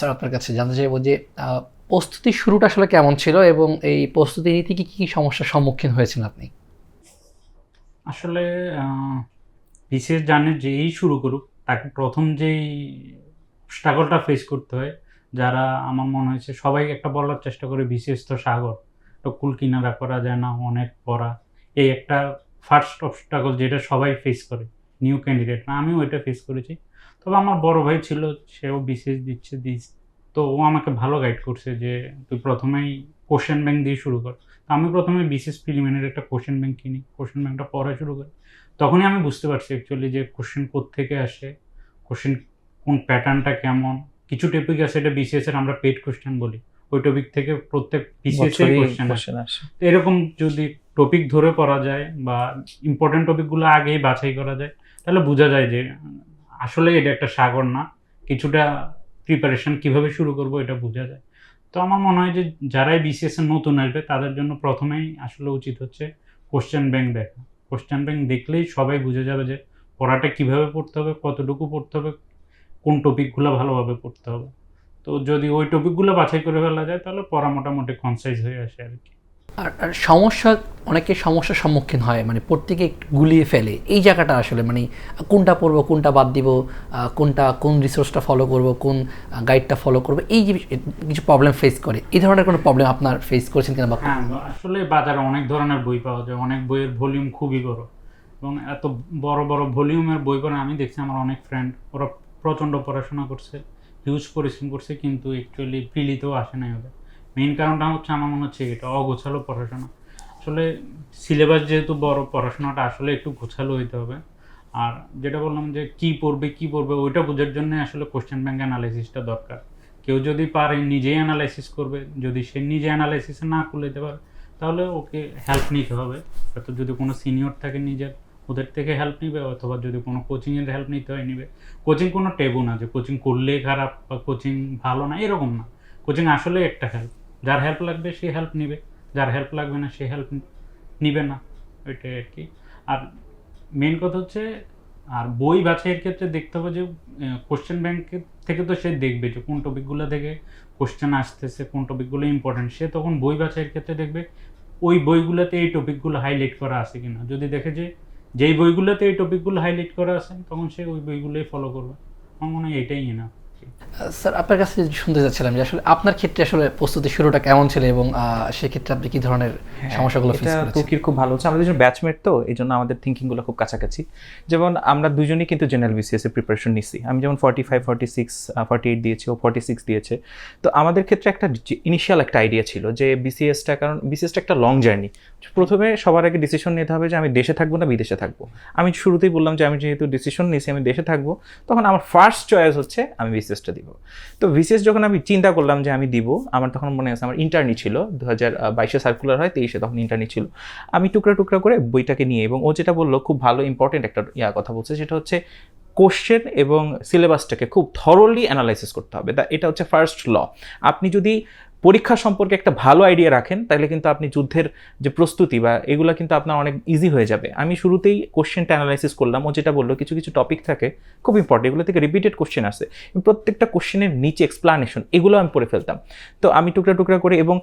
Sir আপনার কাছে জানতে চাইব যে প্রস্তুতির শুরুটা আসলে কেমন ছিল এবং এই প্রস্তুতি নিতে কি, কী সমস্যার সম্মুখীন হয়েছেন আপনি? আসলে বিশেষ জানে যেই শুরু করুক, তাকে প্রথম যেই স্ট্রাগলটা ফেস করতে হয়, যারা আমার মনে হয়েছে সবাই একটা বলার চেষ্টা করে বিশেষ তো সাগর, তো কুল কিনারা করা যায় না, অনেক পড়া। এই একটা ফার্স্ট অবস্ট্রাগল যেটা সবাই ফেস করে নিউ ক্যান্ডিডেট না আমিও এটা ফেস করেছি। তবে আমার বড় ভাই ছিল সেও বিশেষ দিচ্ছে দিস তো ও আমাকে ভালো গাইড করছে যে তুই প্রথমেই কোশ্চেন ব্যাংক দিয়ে শুরু কর। তো আমি প্রথমে বিশেষ প্রিলিমিনারি একটা কোশ্চেন ব্যাংক কিনি কোশ্চেন ব্যাংকটা পড়া শুরু করি। তখনই আমি বুঝতে পারছি অ্যাকচুয়ালি যে কোশ্চেন থেকে আসে কোশ্চেন কোন প্যাটার্নটা কেমন কিছু টপিক আছে এটা বিসিএস এর আমরা পেড কোশ্চেন বলি ওই টপিক থেকে প্রত্যেক বিসিএস এর কোশ্চেন আসে। তো এরকম যদি টপিক ধরে পড়া যায় বা ইম্পর্টেন্ট টপিকগুলো আগেই বাছাই করা যায় তাহলে বোঝা যায় যে আসলে এটা একটা সাগর না। কিছুটা প্রিপারেশন কীভাবে শুরু করব এটা বোঝা যায়। তো আমার মনে হয় যে যারাই বিসিএস এর নতুন আসবে, তাদের জন্য প্রথমেই আসলে উচিত হচ্ছে কোশ্চেন ব্যাংক দেখা। কোশ্চেন ব্যাংক দেখলেই সবাই বুঝে যাবে যে পড়াটা কীভাবে পড়তে হবে, কতটুকু পড়তে হবে, কোন টপিকগুলো ভালোভাবে পড়তে হবে। তো যদি ওই টপিকগুলো বাছাই করে ফেলা যায়, তাহলে পড়া মোটামুটি কনসাইজ হয়ে আসে আর কি। আর সমস্যা, অনেকে সমস্যার সম্মুখীন হয় মানে প্রত্যেকে গুলিয়ে ফেলে। এই জায়গাটা আসলে মানে কোনটা পড়ব, কোনটা বাদ দিব কোনটা, কোন রিসোর্সটা ফলো করব, কোন গাইডটা ফলো করব, এই যে কিছু প্রবলেম ফেস করে। এই ধরনের কোনো প্রবলেম আপনার ফেস করেছেন কিনা বা হ্যাঁ আসলে বাজারে অনেক ধরনের বই পাওয়া যায়। অনেক বইয়ের ভলিউম খুবই বড়। এবং এত বড় বড় ভলিউমের বই পড়ে আমি দেখছি আমার অনেক ফ্রেন্ড ওরা প্রচণ্ড পড়াশোনা করছে হিউজ পরিশ্রম করছে, কিন্তু অ্যাকচুয়ালি প্রিলিতেও আসে নাই ওদের। মেইন কারণটা হচ্ছে আমার মনে হচ্ছে এটা অগোছালো পড়াশোনা। আসলে সিলেবাস যেহেতু বড়, পড়াশোনাটা আসলে একটু গোছালো হইতে হবে। আর যেটা বললাম যে কি পড়বে কি পড়বে, ওইটা বোঝার জন্য আসলে কোশ্চেন ব্যাংক অ্যানালাইসিসটা দরকার। কেউ যদি পারে নিজেই অ্যানালাইসিস করবে, যদি সে নিজে অ্যানালাইসিস না করে দিতে পারে, তাহলে ওকে হেল্প নিতে হবে। হয়তো যদি কোনো সিনিয়র থাকে নিজের, ওদের থেকে হেল্প নিবে, অথবা যদি কোনো কোচিংয়ের হেল্প নিতে হয়, নিবে। কোচিং কোনো টেবু না যে কোচিং করলে খারাপ বা কোচিং ভালো না, এরকম না। কোচিং আসলে একটা হেল্প যার হেল্প লাগবে, সে হেল্প নিবে। যার হেল্প লাগবে না, সে হেল্প নিবে না। ওইটাই আর কি। আর মেন কথা হচ্ছে, আর বই বাছাইয়ের ক্ষেত্রে দেখতে হবে যে কোশ্চেন ব্যাংকের থেকে তো সে দেখবে যে, কোন টপিকগুলো থেকে কোশ্চেন আসতেছে, কোন টপিকগুলো ইম্পর্টেন্ট সে তখন বই বাছাইয়ের ক্ষেত্রে দেখবে, ওই বইগুলোতে এই টপিকগুলো হাইলাইট করা আছে কিনা। যদি দেখে যে, যেই বইগুলোতে এই টপিকগুলো হাইলাইট করা আছে, তখন সে ওই বইগুলোই ফলো করবে। আমার মনে হয় এটাই না স্যার আপনার কাছে শুনতে চাচ্ছিলাম যে আসলে আপনার ক্ষেত্রে আসলে প্রস্তুতি শুরুটা কেমন ছিল এবং সেক্ষেত্রে আপনি কি ধরনের সমস্যাগুলো ফেস হ্যাঁ, করেছেন? তুর্কির খুব ভালো হচ্ছে? আমাদের দুজন ব্যাচমেট তো এই জন্য আমাদের থিঙ্কিংগুলো খুব কাছাকাছি। যেমন আমরা দুজনেই কিন্তু জেনারেল বিসিএস এর প্রিপারেশন নিছি। আমি যেমন forty five forty six forty eight দিয়েছি ও ফর্টি সিক্স দিয়েছে। তো আমাদের ক্ষেত্রে একটা ইনিশিয়াল একটা আইডিয়া ছিল যে বিসিএসটা কারণ বিসিএসটা একটা লং জার্নি প্রথমে সবার আগে ডিসিশন নিতে হবে যে আমি দেশে থাকব না বিদেশে থাকব। আমি শুরুতেই বললাম যে আমি যেহেতু ডিসিশন নিয়েছি, আমি দেশে থাকব, তখন আমার ফার্স্ট চয়েস হচ্ছে আমি বিসিএসটা দিব। তো বিসিএস যখন আমি চিন্তা করলাম যে আমি দিব, আমার তখন মনে আছে আমার ইন্টারনি ছিল দু হাজার বাইশে সার্কুলার হয়, তেইশে তখন ইন্টারনি ছিল। আমি টুকরা টুকরা করে বইটাকে নিয়ে এবং ও যেটা বলল, খুব ভালো ইম্পর্টেন্ট একটা ইয়া কথা বলছে, সেটা হচ্ছে কোশ্চেন এবং সিলেবাসটাকে খুব থরলি অ্যানালাইসিস করতে হবে। তা এটা হচ্ছে ফার্স্ট ল আপনি যদি পরীক্ষা সম্পর্কে একটা ভালো আইডিয়া রাখেন তাহলে কিন্তু আপনি যুদ্ধের যে প্রস্তুতি বা এগুলো কিন্তু আপনার অনেক ইজি হয়ে যাবে। আমি শুরুতেই কোশ্চেনটা অ্যানালাইসিস করলাম, ও যেটা বলল, কিছু কিছু টপিক থাকে, খুব ইম্পর্টেন্ট এগুলো থেকে রিপিটেড কোশ্চেন আসে। প্রত্যেকটা কোশ্চেনের নিচে এক্সপ্লানেশন এগুলো আমি পড়ে ফেলতাম। তো আমি টুকরা টুকরা করে এবং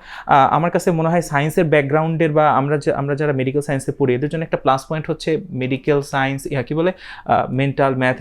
আমার কাছে মনে হয় সায়েন্সের ব্যাকগ্রাউন্ডের বা আমরা যে, আমরা যারা মেডিকেল সায়েন্সে পড়ি, এদের জন্য একটা প্লাস পয়েন্ট হচ্ছে মেডিকেল সায়েন্স ইয়া কী বলে? Mental math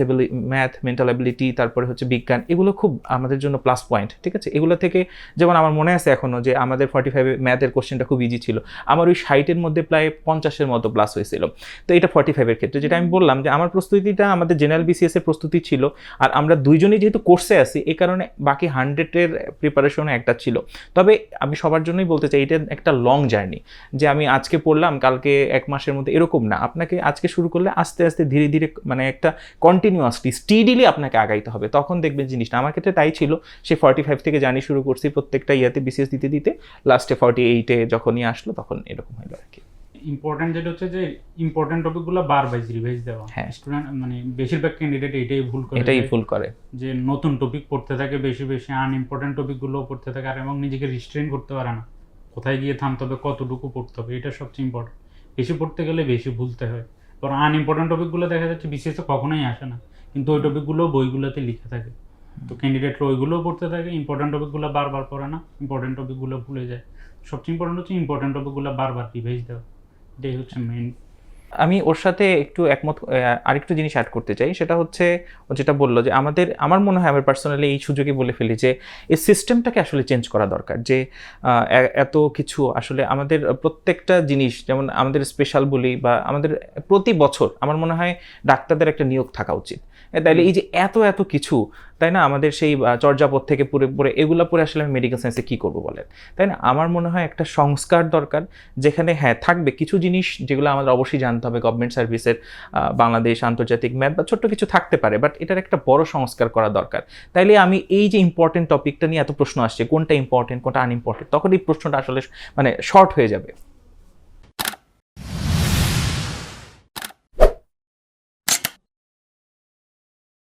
math mental ability তারপরে হচ্ছে বিজ্ঞান, এগুলো খুব আমাদের জন্য প্লাস পয়েন্ট ঠিক আছে? এগুলো থেকে যেমন আমার মনে আছে এখনও যে আমাদের ফর্টি ফাইভে ম্যাথের কোশ্চেনটা খুব ইজি ছিল। আমার ওই ষাটের মধ্যে প্রায় পঞ্চাশের মতো প্লাস হয়েছিল। তো এটা ফর্টি ফাইভের ক্ষেত্রে, যেটা আমি বললাম যে আমার প্রস্তুতিটা আমাদের জেনারেল বিসিএস এর প্রস্তুতি ছিল আর আমরা দুইজনেই যেহেতু কোর্সে আছি এই কারণে বাকি হান্ড্রেডের প্রিপারেশনে একটা ছিল। তবে আমি সবার জন্যই বলতে চাই, এটা একটা লং জার্নি যে আমি আজকে পড়লাম, কালকে এক মাসের মধ্যে এরকম না। আপনাকে আজকে শুরু করলে আস্তে আস্তে ধীরে ধীরে মানে একটা কন্টিনিউয়াসলি স্টিডিলি আপনাকে আগাইতে হবে। তখন দেখবেন জিনিসটা। আমার ক্ষেত্রে তাই ছিল। সে ফর্টি ফাইভ থেকে জার্নি শুরু করছি প্রত্যেকটা ইয়াতে। বিসিএস দিতে দিতে লাস্টে ফর্টি এইটে যখনই আসলো তখন এরকম হলো আর কি। ইম্পর্টেন্ট যেটা হচ্ছে যে ইম্পর্টেন্ট টপিকগুলো বার বাইজ রিভাইজ দেওয়া। হ্যাঁ। স্টুডেন্ট মানে বেশিরভাগ ক্যান্ডিডেট এটাই ভুল করে এটাই ফুল করে। যে নতুন টপিক পড়তে থাকে বেশি বেশি আনইম্পর্টেন্ট টপিকগুলো পড়তে থাকে আর এবং নিজেকে রিস্ট্রেন করতে পারে না। কোথায় গিয়ে থামতে হবে কতটুকু পড়তে হবে এটা সবচেয়ে ইম্পর্টেন্ট বেশি পড়তে গেলে বেশি ভুলতে হয়। কারণ আনইম্পর্টেন্ট টপিকগুলো দেখা যাচ্ছে বিশেষ কখনোই আসে না। কিন্তু ওই টপিকগুলো বইগুলোতে লিখে থাকে। তো ক্যান্ডিডেটরা ওইগুলোও পড়তে থাকে ইম্পর্টেন্ট টপিকগুলো বারবার পড়ে না ইম্পর্টেন্ট টপিকগুলো ভুলে যায়। সবচেয়ে ইম্পর্টেন্ট হচ্ছে ইম্পর্টেন্ট টপিকগুলো বারবার রিভাইজ দেওয়া। এটাই হচ্ছে মেইন আমি ওর সাথে একটু একমত আরেকটু জিনিস অ্যাড করতে চাই। সেটা হচ্ছে ও যেটা বলল যে আমাদের আমার মনে হয় আমি পার্সোনালি এই সুযোগে বলে ফেলি যে এই সিস্টেমটাকে আসলে চেঞ্জ করা দরকার। যে এত কিছু আসলে আমাদের প্রত্যেকটা জিনিস যেমন আমাদের স্পেশাল বলি বা আমাদের প্রতি বছর আমার মনে হয় ডাক্তারদের একটা নিয়োগ থাকা উচিত। তাইলে এই যে এত এত কিছু তাই না? আমাদের সেই চর্যাপদ থেকে পুরে পুরে এগুলো পরে আসলে আমি মেডিকেল সায়েন্সে কী করব বলেন? তাই না? আমার মনে হয় একটা সংস্কার দরকার যেখানে হ্যাঁ থাকবে কিছু জিনিস যেগুলো আমাদের অবশ্যই জানতে হবে গভর্নমেন্ট সার্ভিসের বাংলাদেশ আন্তর্জাতিক ম্যাপ বা ছোট্ট কিছু থাকতে পারে বাট এটার একটা বড় সংস্কার করা দরকার। তাইলে আমি এই যে ইম্পর্টেন্ট টপিকটা নিয়ে এত প্রশ্ন আসছে, কোনটা ইম্পর্টেন্ট কোনটা আনইম্পর্টেন্ট তখন এই প্রশ্নটা আসলে মানে শর্ট হয়ে যাবে।